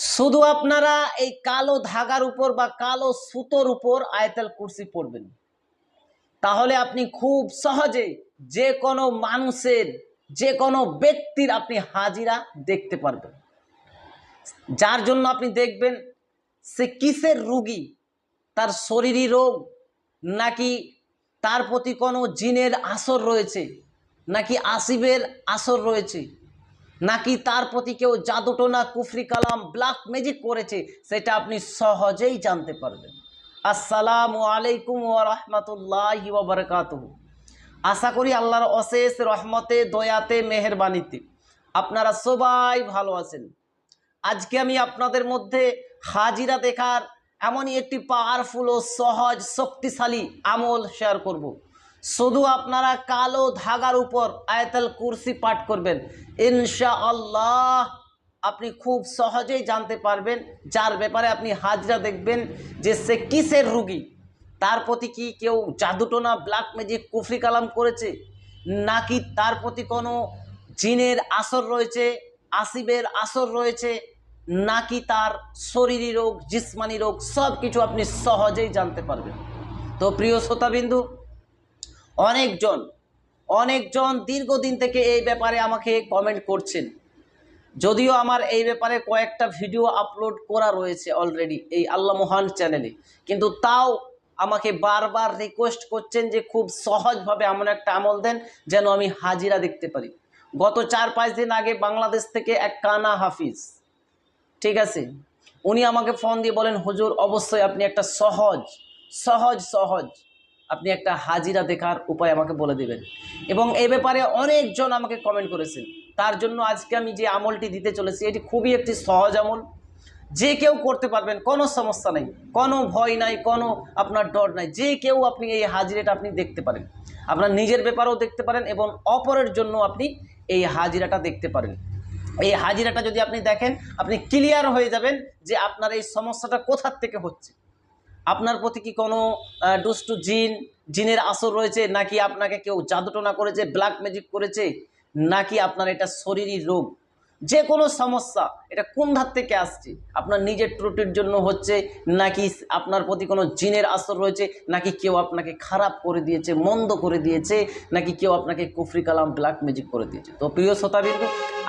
শুধু আপনারা এই কালো ধাগার উপর বা কালো সুতোর উপর আয়তাল কুরসি পড়বেন। তাহলে আপনি খুব সহজে যে কোনো মানুষের, যে কোনো ব্যক্তির আপনি হাজিরা দেখতে পারবেন। যার জন্য আপনি দেখবেন সে কিসের রুগী, তার শরীরী রোগ, নাকি তার প্রতি কোনো জিনের আসর রয়েছে, নাকি আসিবের আসর রয়েছে নাকি তার প্রতি কেউ জাদুটোনা কুফরি কালাম ব্ল্যাক ম্যাজিক করেছে, সেটা আপনি সহজেই জানতে পারবেন। আসসালামু আলাইকুম ওয়া রাহমাতুল্লাহি ওয়া বারাকাতুহু। আশা করি আল্লাহর অশেষ রহমতে, দয়াতে, মেহেরবানিতে আপনারা সবাই ভালো আছেন। আজকে আমি আপনাদের মধ্যে হাজিরা দেখার এমনই একটি পাওয়ারফুল ও সহজ, শক্তিশালী আমল শেয়ার করব। শুধু আপনারা কালো ধাগার উপর আয়তাল কুরসি পাঠ করবেন। ইনশা আল্লাহ আপনি খুব সহজেই জানতে পারবেন, যার ব্যাপারে আপনি হাজরা দেখবেন যে সে কিসের রুগী, তার প্রতি কি কেউ জাদুটোনা ব্ল্যাক ম্যাজিক কুফরি কালাম করেছে, নাকি তার প্রতি কোনো জিনের আসর রয়েছে, আসিবের আসর রয়েছে, নাকি তার শরীরী রোগ, জিসমানি রোগ সব কিছু আপনি সহজেই জানতে পারবেন। তো প্রিয় শ্রোতাবিন্দু অনেকজন অনেকজন দীর্ঘদিন থেকে এই ব্যাপারে আমাকে কমেন্ট করছেন। যদিও আমার এই ব্যাপারে কয়েকটা ভিডিও আপলোড করা রয়েছে অলরেডি এই আল্লাহ মহান চ্যানেলে কিন্তু তাও আমাকে বারবার রিকোয়েস্ট করছেন যে খুব সহজভাবে এমন একটা আমল দেন যেন আমি হাজিরা দেখতে পারি। গত চার, পাঁচ দিন আগে বাংলাদেশ থেকে এক কানা হাফিজ, ঠিক আছে? উনি আমাকে ফোন দিয়ে বলেন, হুজুর, অবশ্যই আপনি একটা সহজ সহজ সহজ আপনি একটা হাজিরা দেখার উপায় আমাকে বলে দেবেন। এবং এই ব্যাপারে অনেকজন আমাকে কমেন্ট করেছেন। তার জন্য আজকে আমি যে আমলটি দিতে চলেছি, এটি খুবই একটি সহজ আমল। যে কেউ করতে পারবেন, কোনো সমস্যা নেই। কোনো ভয় নাই, কোনো আপনার ডর নাই। যে কেউ আপনি এই হাজিরাটা আপনি দেখতে পারেন। আপনার নিজের ব্যাপারেও দেখতে পারেন এবং অপরের জন্য আপনি এই হাজিরাটা দেখতে পারেন। এই হাজিরাটা যদি আপনি দেখেন, আপনি ক্লিয়ার হয়ে যাবেন যে আপনার এই সমস্যাটা কোথার থেকে হচ্ছে। আপনার প্রতি কি কোনো দুষ্টু জিন, জিনের আসর রয়েছে নাকি আপনাকে কেউ জাদুটোনা করেছে ব্ল্যাক ম্যাজিক করেছে, নাকি আপনার এটা শরীরী রোগ? যে কোনো সমস্যা, এটা কোন ধার থেকে আসছে? আপনার নিজের ত্রুটির জন্য হচ্ছে নাকি আপনার প্রতি কোনো জিনের আসর রয়েছে, নাকি কেউ আপনাকে খারাপ করে দিয়েছে, মন্দ করে দিয়েছে, নাকি কেউ আপনাকে কুফরি কালাম ব্ল্যাক ম্যাজিক করে দিয়েছে? তো প্রিয় শ্রোতাবিন্দু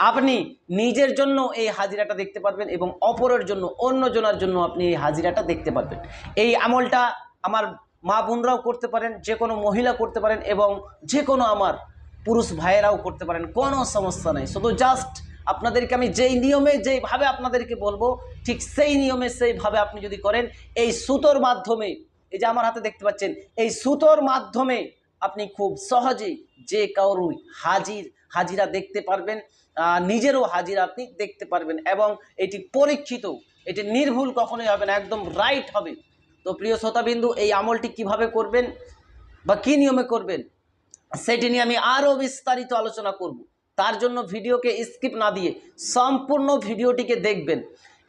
আপনি নিজের জন্য এই হাজিরাটা দেখতে পারবেন এবং অপরের জন্য, অন্যজনের জন্য আপনি এই হাজিরাটা দেখতে পারবেন। এই আমলটা আমার মা বোনরাও করতে পারেন, যে কোনো মহিলা করতে পারেন এবং যে কোনো আমার পুরুষ ভাইয়েরাও করতে পারেন, কোনো সমস্যা নেই। শুধু জাস্ট আপনাদেরকে আমি যেই নিয়মে, যেইভাবে আপনাদেরকে বলব, ঠিক সেই নিয়মে, সেইভাবে আপনি যদি করেন, এই সুতোর মাধ্যমে, এই যে আমার হাতে দেখতে পাচ্ছেন, এই সুতোর মাধ্যমে আপনি খুব সহজেই যে কারোর হাজির, হাজিরা দেখতে পারবেন। নিজেরও হাজির আপনি দেখতে পারবেন এবং এটি পরীক্ষিত, এটি নির্ভুল কখনোই হবে না, একদম রাইট হবে। তো প্রিয় শ্রোতাবিন্দু, এই আমলটি কীভাবে করবেন বা কী নিয়মে করবেন, সেটি নিয়ে আমি আরও বিস্তারিত আলোচনা করব। তার জন্য ভিডিওকে স্কিপ না দিয়ে সম্পূর্ণ ভিডিওটিকে দেখবেন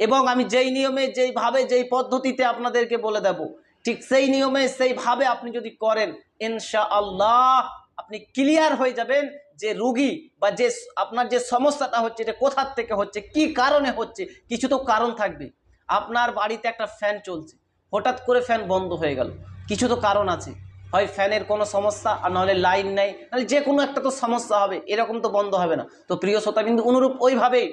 এবং আমি যেই নিয়মে, যেইভাবে, যেই পদ্ধতিতে আপনাদেরকে বলে দেব, ঠিক সেই নিয়মে, সেইভাবে আপনি যদি করেন ইনশা আল্লাহ আপনি ক্লিয়ার হয়ে যাবেন যে রুগী বা যে আপনার যে সমস্যাটা হচ্ছে, এটা কোথার থেকে হচ্ছে, কি কারণে হচ্ছে, কিছু তো কারণ থাকবে। আপনার বাড়িতে একটা ফ্যান চলছে, হঠাৎ করে ফ্যান বন্ধ হয়ে গেল, কিছু তো কারণ আছে। হয় ফ্যানের কোনো সমস্যা, আর নাহলে লাইন নেই, নাহলে যে কোনো একটা তো সমস্যা হবে, এরকম তো বন্ধ হবে না। তো প্রিয় শ্রোতা কিন্তু অনুরূপ ওইভাবেই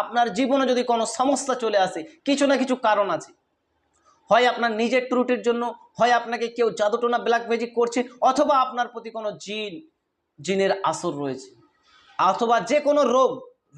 আপনার জীবনে যদি কোনো সমস্যা চলে আসে, কিছু না কিছু কারণ আছে। হয় আপনার নিজের ত্রুটির জন্য, হয় আপনাকে কেউ জাদুটোনা ব্ল্যাক ম্যাজিক করছে, অথবা আপনার প্রতি কোনো জিন জিনের আসর রয়েছে। অথবা যে কোনো রোগ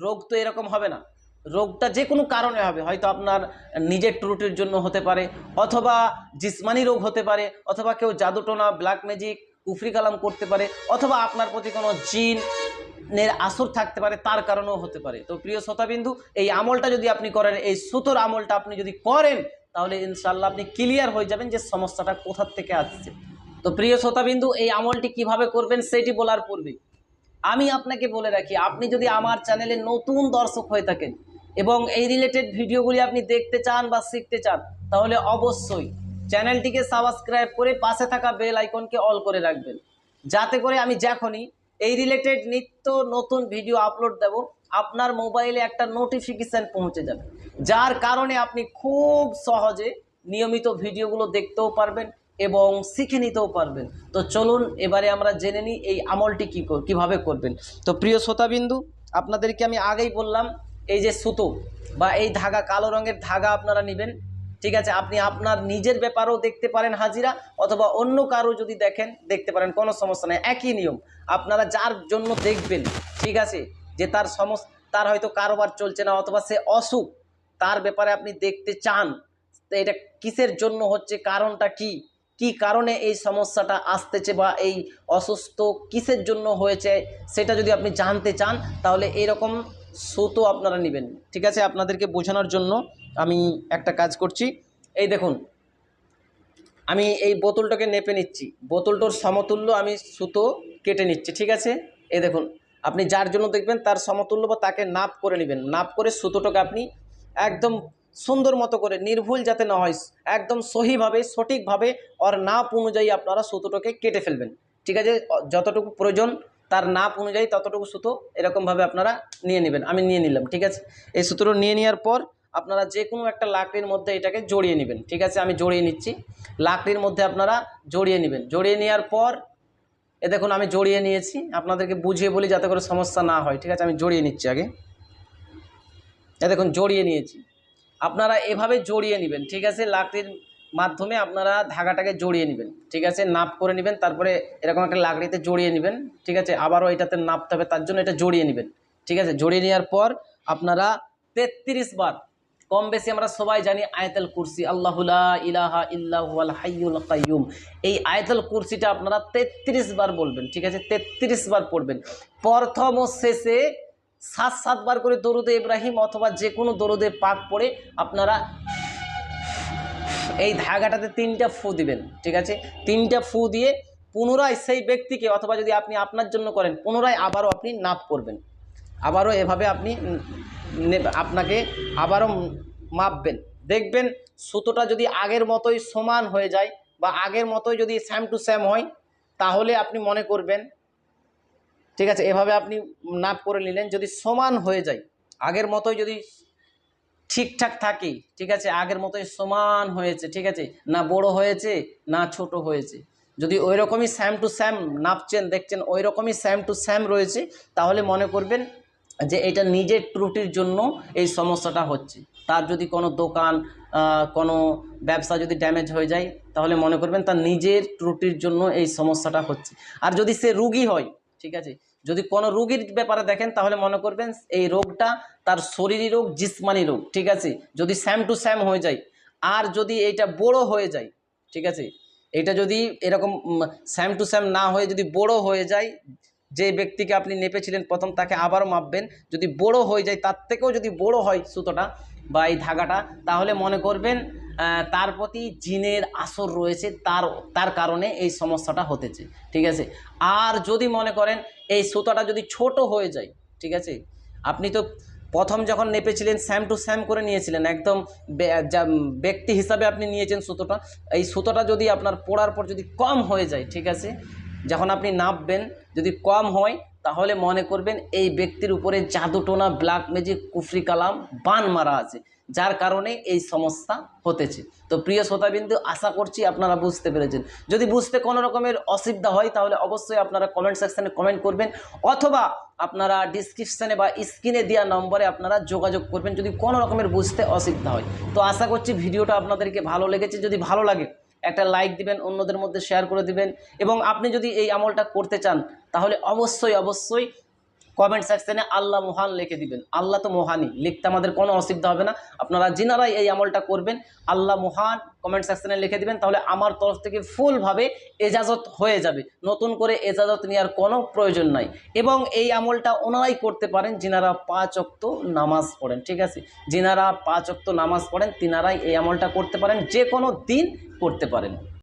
রোগ তো এরকম হবে না। রোগটা যে কোনো কারণে হবে। হয়তো আপনার নিজের ত্রুটির জন্য হতে পারে, অথবা জিসমানি রোগ হতে পারে, অথবা কেউ জাদুটোনা, ব্ল্যাক ম্যাজিক, কুফরি কালাম করতে পারে, অথবা আপনার প্রতি কোনো জিনের আসর থাকতে পারে, তার কারণেও হতে পারে। তো প্রিয় শ্রোতাবিন্দু, এই আমলটা যদি আপনি করেন, এই সুতোর আমলটা আপনি যদি করেন, তাহলে ইনশাল্লাহ আপনি ক্লিয়ার হয়ে যাবেন যে সমস্যাটা কোথার থেকে আসছে। তো প্রিয় শ্রোতাবিন্দু, এই আমলটি কীভাবে করবেন সেটি বলার পূর্বে আমি আপনাকে বলে রাখি, আপনি যদি আমার চ্যানেলে নতুন দর্শক হয়ে থাকেন এবং এই রিলেটেড ভিডিওগুলি আপনি দেখতে চান বা শিখতে চান, তাহলে অবশ্যই চ্যানেলটিকে সাবস্ক্রাইব করে পাশে থাকা বেল আইকনকে অল করে রাখবেন। যাতে করে আমি যখনই এই রিলেটেড নিত্য নতুন ভিডিও আপলোড দেব, আপনার মোবাইলে একটা নোটিফিকেশান পৌঁছে যাবে। যার কারণে আপনি খুব সহজে নিয়মিত ভিডিওগুলো দেখতেও পারবেন এবং শিখে নিতেও পারবেন। তো চলুন, এবারে আমরা জেনে নিই এই আমলটি কী কীভাবে করবেন। তো প্রিয় শ্রোতাবিন্দু, আপনাদেরকে আমি আগেই বললাম, এই যে সুতো বা এই ধাগা, কালো রঙের ধাগা আপনারা নেবেন, ঠিক আছে? আপনি আপনার নিজের ব্যাপারেও দেখতে পারেন হাজিরা, অথবা অন্য কারও যদি দেখেন, দেখতে পারেন, কোনো সমস্যা নেই, একই নিয়ম। আপনারা যার জন্য দেখবেন, ঠিক আছে? যে তার সমস, তার হয়তো কারোবার চলছে না, অথবা সে অসুখ, তার ব্যাপারে আপনি দেখতে চান এটা কিসের জন্য হচ্ছে, কারণটা কি? কি কারণে এই সমস্যাটা আসতেছে বা এই অসুস্থ কিসের জন্য হয়েছে সেটা যদি আপনি জানতে চান, তাহলে এরকম সুতো আপনারা নেবেন। ঠিক আছে? আপনাদেরকে বোঝানোর জন্য আমি একটা কাজ করছি। এই দেখুন, আমি এই বোতলটাকে নেপে নিচ্ছি। বোতলটোর সমতুল্য আমি সুতো কেটে নিচ্ছি, ঠিক আছে? এই দেখুন, আপনি যার জন্য দেখবেন তার সমতুল্য বা তাকে নাপ করে নেবেন। নাপ করে সুতোটাকে আপনি একদম সুন্দর মতো করে, নির্ভুল যাতে না হয়, একদম সহিভাবে, সঠিকভাবে ওর নাপ অনুযায়ী আপনারা সুতোটাকে কেটে ফেলবেন। ঠিক আছে? যতটুকু প্রয়োজন, তার নাপ অনুযায়ী ততটুকু সুতো এরকমভাবে আপনারা নিয়ে নেবেন। আমি নিয়ে নিলাম, ঠিক আছে? এই সুতোটা নিয়ে নেওয়ার পর আপনারা যে কোনো একটা লাকড়ির মধ্যে এটাকে জড়িয়ে নেবেন, ঠিক আছে? আমি জড়িয়ে নিচ্ছি। লাকড়ির মধ্যে আপনারা জড়িয়ে নেবেন। জড়িয়ে নেওয়ার পর, এ দেখুন, আমি জড়িয়ে নিয়েছি। আপনাদেরকে বুঝিয়ে বলি যাতে করে সমস্যা না হয়, ঠিক আছে? আমি জড়িয়ে নিচ্ছি আগে। এ দেখুন, জড়িয়ে নিয়েছি। আপনারা এভাবে জড়িয়ে নেবেন, ঠিক আছে? লাকড়ির মাধ্যমে আপনারা ধাগাটাকে জড়িয়ে নেবেন, ঠিক আছে? নাপ করে নেবেন, তারপরে এরকম একটা লাকড়িতে জড়িয়ে নেবেন, ঠিক আছে? আবারও এটাতে নাপতে হবে, তার জন্য এটা জড়িয়ে নেবেন, ঠিক আছে? জড়িয়ে নেওয়ার পর আপনারা তেত্রিশ বার, কম বেশি আমরা সবাই জানি আয়তাল কুরসি আল্লাহুলা ইলাহা ইল্লাহুয়াল হাইয়ুল কাইয়ুম, এই আয়তাল কুরসিটা আপনারা তেত্রিশ বার বলবেন, ঠিক আছে? তেত্রিশ বার পড়বেন। প্রথম ও শেষে সাত সাতবার করে দরুদে ইব্রাহিম অথবা যে কোনো দরুদে পাক পড়ে আপনারা এই ধাগাটাতে তিনটা ফু দিবেন, ঠিক আছে? তিনটা ফু দিয়ে পুনরায় সেই ব্যক্তিকে অথবা যদি আপনি আপনার জন্য করেন, পুনরায় আবারও আপনি নাপ করবেন। আবারও এভাবে আপনি আপনাকে আবারও মাপবেন। দেখবেন সুতোটা যদি আগের মতোই সমান হয়ে যায় বা আগের মতোই যদি স্যাম টু স্যাম হয়, তাহলে আপনি মনে করবেন ঠিক আছে, এভাবে আপনি নাপ করে নিলেন, যদি সমান হয়ে যায়, আগের মতোই যদি ঠিকঠাক থাকে, ঠিক আছে, আগের মতোই সমান হয়েছে, ঠিক আছে, না বড় হয়েছে, না ছোট হয়েছে। যদি ওই রকমই স্যাম টু স্যাম নাপছেন, দেখছেন ওই রকমই স্যাম টু স্যাম রয়েছে, তাহলে মনে করবেন যে এটা নিজের ত্রুটির জন্য এই সমস্যাটা হচ্ছে। তার যদি কোনো দোকান কোনো ব্যবসা যদি ড্যামেজ হয়ে যায়, তাহলে মনে করবেন তার নিজের ত্রুটির জন্য এই সমস্যাটা হচ্ছে। আর যদি সে রুগী হয়, ঠিক আছে যদি কোনো রোগীর ব্যাপারে দেখেন, তাহলে মনে করবেন এই রোগটা তার শরীরী রোগ, জিসমানি রোগ, ঠিক আছে? যদি স্যাম টু স্যাম হয়ে যায়, আর যদি এটা বড় হয়ে যায়, ঠিক আছে? এটা যদি এরকম স্যাম টু স্যাম না হয়ে যদি বড় হয়ে যায়, যে ব্যক্তিকে আপনি নেপেছিলেন, প্রথম তাকে আবারও মাপবেন। যদি বড় হয়ে যায়, তার থেকেও যদি বড় হয় সুতোটা বা এই ধাগাটা, তাহলে মনে করবেন তার প্রতি জিনের আসর রয়েছে, তার তার কারণে এই সমস্যাটা হতেছে, ঠিক আছে? আর যদি মনে করেন, এই সুতোটা যদি ছোট হয়ে যায়, ঠিক আছে? আপনি তো প্রথম যখন নেপেছিলেন, স্যাম টু স্যাম করে নিয়েছিলেন, একদম ব্যক্তি হিসাবে আপনি নিয়েছেন সুতোটা, এই সুতোটা যদি আপনার পড়ার পর যদি কম হয়ে যায়, ঠিক আছে? যখন আপনি নাপবেন, যদি কম হয় তাহলে মনে করবেন এই ব্যক্তির উপরে জাদুটোনা, ব্ল্যাক ম্যাজিক, কুফরি কালাম, বান মারা আছে, যার কারণে এই সমস্যা হতেছে। তো প্রিয় শ্রোতাবিন্দু, আশা করছি আপনারা বুঝতে পেরেছেন। যদি বুঝতে কোনো রকমের অসুবিধা হয়, তাহলে অবশ্যই আপনারা কমেন্ট সেকশানে কমেন্ট করবেন, অথবা আপনারা ডিসক্রিপশানে বা স্ক্রিনে দেওয়া নম্বরে আপনারা যোগাযোগ করবেন, যদি কোনো রকমের বুঝতে অসুবিধা হয়। তো আশা করছি ভিডিওটা আপনাদেরকে ভালো লেগেছে। যদি ভালো লাগে একটা লাইক দিবেন, অন্যদের মধ্যে শেয়ার করে দিবেন এবং আপনি যদি এই আমলটা করতে চান, তাহলে অবশ্যই অবশ্যই কমেন্ট সেকশনে আল্লাহ মহান লিখে দিবেন। আল্লাহ তো মহানই, লিখতে আমাদের কোনো অসুবিধা হবে না। আপনারা যিনারাই এই আমলটা করবেন, আল্লাহ মহান কমেন্ট সেকশনে লিখে দিবেন, তাহলে আমার তরফ থেকে ফুলভাবে এজাজত হয়ে যাবে। নতুন করে এজাজত নেওয়ার কোনো প্রয়োজন নাই। এবং এই আমলটা ওনারাই করতে পারেন, যিনারা পাঁচ অক্ত নামাজ পড়েন, ঠিক আছে? যিনারা পাঁচ অক্ত নামাজ পড়েন, তিনারাই এই আমলটা করতে পারেন যে কোনো দিন করতে পারেন।